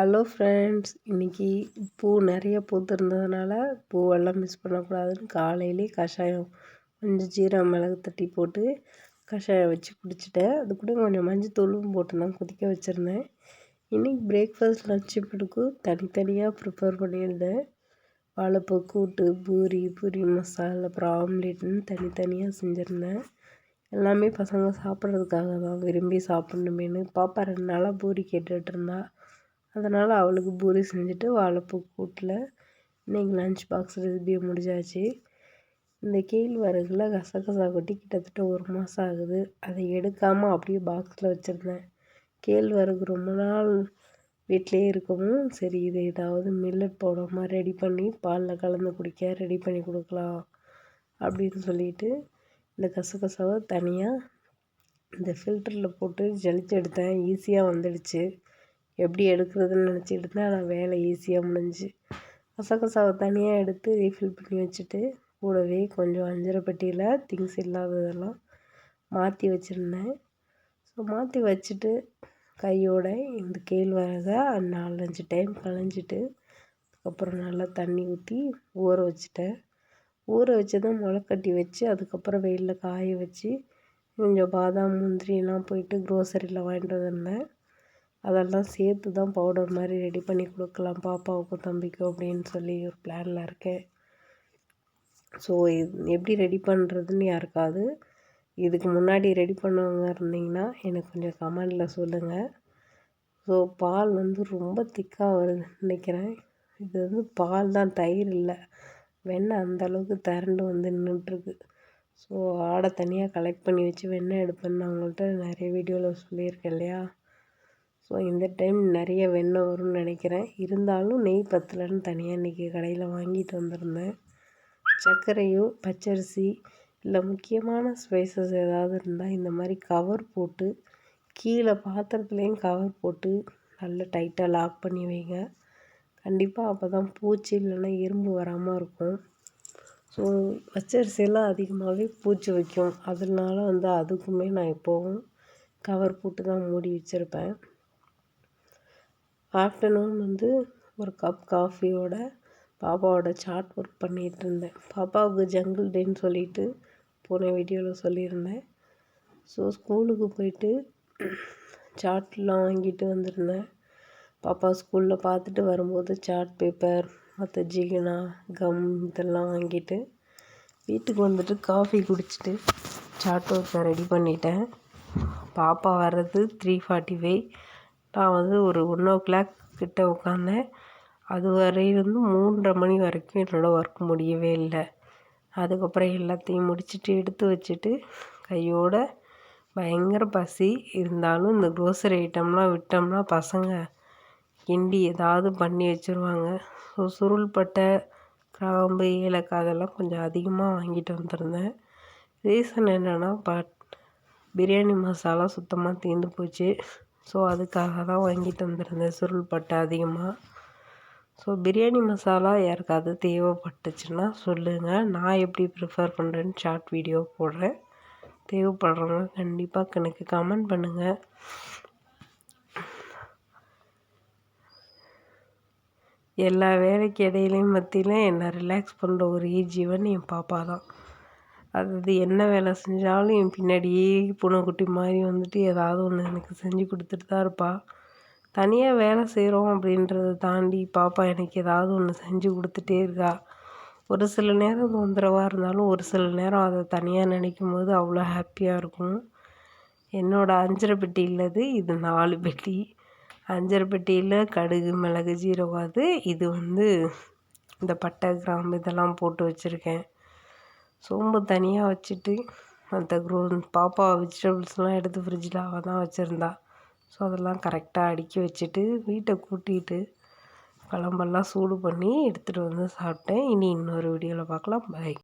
Hello friends இன்றைக்கி பூ நிறைய பூத்திருந்ததுனால பூவெல்லாம் மிஸ் பண்ணக்கூடாதுன்னு காலையிலே கஷாயம் கொஞ்சம் ஜீரம் மிளகு தட்டி போட்டு கஷாயம் வச்சு குடிச்சிட்டேன். அது கூட கொஞ்சம் மஞ்சத்தூளும் போட்டு தான் கொதிக்க வச்சுருந்தேன். இன்றைக்கி பிரேக்ஃபாஸ்ட் லன்ச் இப்படிக்கு தனித்தனியாக ப்ரிப்பேர் பண்ணியிருந்தேன். வாழைப்பூ கூட்டு பூரி பூரி மசாலா அப்புறம் ஆம்லேட்னு தனித்தனியாக செஞ்சுருந்தேன். எல்லாமே பசங்க சாப்பிட்றதுக்காக தான் விரும்பி சாப்பிட்ணுமேனு பாப்பா ரெண்டு நாளாக பூரி கேட்டுகிட்டு இருந்தா. அதனால் அவளுக்கு பூரி செஞ்சுட்டு வாழைப்பூ கூட்டில் இன்றைக்கி லன்ச் பாக்ஸ் ரெசிபியை முடிஞ்சாச்சு. இந்த கேழ்வரகுல கசகசா கொட்டி கிட்டத்தட்ட ஒரு மாதம் ஆகுது. அதை எடுக்காமல் அப்படியே பாக்ஸில் வச்சுருந்தேன். கேழ்வரகு ரொம்ப நாள் வீட்டிலே இருக்கவும் சரி இது ஏதாவது மில்லட் போடாமல் ரெடி பண்ணி பாலில் கலந்து குடிக்க ரெடி பண்ணி கொடுக்கலாம் அப்படின்னு சொல்லிட்டு இந்த கசகசாவை தனியாக இந்த ஃபில்டரில் போட்டு ஜலிச்சு எடுத்தேன். ஈஸியாக வந்துடுச்சு. எப்படி எடுக்கிறதுன்னு நினச்சிக்கிட்டு இருந்தேன் ஆனால் வேலை ஈஸியாக முடிஞ்சு கசகசாவை தனியாக எடுத்து ரீஃபில் பண்ணி வச்சுட்டு கூடவே கொஞ்சம் அஞ்சரை பெட்டியில் திங்ஸ் இல்லாததெல்லாம் மாற்றி வச்சுருந்தேன். ஸோ மாற்றி வச்சுட்டு கையோட இந்த கேழ்வரகை நாலஞ்சு டைம் களைஞ்சிட்டு அதுக்கப்புறம் நல்லா தண்ணி ஊற்றி ஊற வச்சுட்டேன். ஊற வச்சதும் முளைக்கட்டி வச்சு அதுக்கப்புறம் வெயிலில் காய வச்சு கொஞ்சம் பாதாம் முந்திரியெல்லாம் போயிட்டு க்ரோசரியில் வாங்கிட்டு வந்திருந்தேன். அதெல்லாம் சேர்த்து தான் பவுடர் மாதிரி ரெடி பண்ணி கொடுக்கலாம் பாப்பாவுக்கும் தம்பிக்கும் அப்படின்னு சொல்லி ஒரு பிளானில் இருக்கேன். ஸோ இது எப்படி ரெடி பண்ணுறதுன்னு யாருக்காவது இதுக்கு முன்னாடி ரெடி பண்ணவங்க இருந்தீங்கன்னா எனக்கு கொஞ்சம் கமெண்டில் சொல்லுங்கள் ஸோ பால் வந்து ரொம்ப திக்காக வருதுன்னு நினைக்கிறேன். இது வந்து பால் தான் தயிர் இல்லை. வெண்ணெய் அந்தளவுக்கு திரண்டு வந்து நின்றுட்டுருக்கு ஸோ ஆடை தனியாக கலெக்ட் பண்ணி வச்சு வெண்ணெய் எடுப்பேன்னு நான் உங்கள்கிட்ட நிறைய வீடியோவில் சொல்லியிருக்கேன் இல்லையா? ஸோ இந்த டைம் நிறைய வெண்ணெய் வரும்னு நினைக்கிறேன். இருந்தாலும் நெய் பத்தலைன்னு தனியாக இன்றைக்கி கடையில் வாங்கிட்டு வந்திருந்தேன். சர்க்கரையோ பச்சரிசி இல்லை முக்கியமான ஸ்பைசஸ் ஏதாவது இருந்தால் இந்த மாதிரி கவர் போட்டு கீழே பாத்திரத்துலேயும் கவர் போட்டு நல்லா டைட்டாக லாக் பண்ணி வைங்க. கண்டிப்பாக அப்போ தான் பூச்சி இல்லைன்னா எறும்பு வராமல் இருக்கும். ஸோ பச்சரிசியெல்லாம் அதிகமாகவே பூச்சி வைக்கும். அதனால வந்து அதுக்குமே நான் எப்போவும் கவர் போட்டு தான் மூடி வச்சுருப்பேன். ஆஃப்டர்நூன் வந்து ஒரு கப் காஃபியோட பாப்பாவோட சார்ட் ஒர்க் பண்ணிகிட்டு இருந்தேன். பாப்பாவுக்கு ஜங்கிள் டேன்னு சொல்லிட்டு போன வீடியோவில் சொல்லியிருந்தேன். ஸோ ஸ்கூலுக்கு போயிட்டு சார்ட்லாம் வாங்கிட்டு வந்திருந்தேன். பாப்பா ஸ்கூலில் பார்த்துட்டு வரும்போது சார்ட் பேப்பர் மற்ற ஜிகினா கம் இதெல்லாம் வாங்கிட்டு வீட்டுக்கு வந்துட்டு காஃபி குடிச்சிட்டு சார்ட் ஒர்க்கை ரெடி பண்ணிட்டேன். பாப்பா வர்றது த்ரீ ஃபார்ட்டி ஃபைவ் நான் வந்து ஒரு ஒன் ஓ கிளாக் கிட்ட உட்காந்தேன் அது வரையும் மூன்றரை மணி வரைக்கும் என்னோடய ஒர்க் முடியவே இல்லை. அதுக்கப்புறம் எல்லாத்தையும் முடிச்சுட்டு எடுத்து வச்சுட்டு கையோடு பயங்கர பசி. இருந்தாலும் இந்த க்ரோசரி ஐட்டம்லாம் விட்டோம்னா பசங்க கிண்டி ஏதாவது பண்ணி வச்சுருவாங்க. ஸோ சுருள்பட்டை கிராம்பு ஏலக்காய் அதெல்லாம் கொஞ்சம் அதிகமாக வாங்கிட்டு வந்திருந்தேன். ரீசன் என்னென்னா பட் பிரியாணி மசாலா சுத்தமாக தீர்ந்து போச்சு. ஸோ அதுக்காக தான் வாங்கிட்டு வந்திருந்தேன். சுருள் பட்டை அதிகமாக ஸோ பிரியாணி மசாலா யாருக்காவது தேவைப்பட்டுச்சுன்னா சொல்லுங்கள் நான் எப்படி ப்ரிஃபர் பண்ணுறேன்னு ஷார்ட் வீடியோ போடுறேன். தேவைப்படுறவங்க கண்டிப்பாக எனக்கு கமெண்ட் பண்ணுங்கள் எல்லா வேலைக்கு இடையிலையும் மத்தியிலும் என்னை ரிலாக்ஸ் பண்ணுற ஒரே ஜீவன் என் பாப்பா தான். அது என்ன வேலை செஞ்சாலும் என் பின்னாடியே பூனைக்குட்டி மாதிரி வந்துட்டு ஏதாவது ஒன்று எனக்கு செஞ்சு கொடுத்துட்டு தான் இருப்பாள் தனியாக வேலை செய்கிறோம் அப்படின்றத தாண்டி பாப்பா எனக்கு ஏதாவது ஒன்று செஞ்சு கொடுத்துட்டே இருக்கா. ஒரு சில நேரம் தொந்தரவாக இருந்தாலும் ஒரு சில நேரம் அதை தனியாக நினைக்கும் போது அவ்வளோ ஹாப்பியாக இருக்கும். என்னோடய அஞ்சரை பெட்டி இல்லது இது நாலு பெட்டி. அஞ்சரை பெட்டியில் கடுகு மிளகு ஜீரகம் அது இது வந்து இந்த பட்டை கிராம்பு இதெல்லாம் போட்டு வச்சுருக்கேன். சோம்பு தனியாக வச்சுட்டு மற்ற க்ரோ பாப்பா வெஜிடபிள்ஸ்லாம் எடுத்து ஃப்ரிட்ஜில் அவள் தான் வச்சுருந்தா. ஸோ அதெல்லாம் கரெக்டாக அடுக்கி வச்சுட்டு வீட்டை கூட்டிட்டு குழம்பெல்லாம் சூடு பண்ணி எடுத்துகிட்டு வந்து சாப்பிட்டேன். இனி இன்னொரு வீடியோவில் பார்க்கலாம். பாய்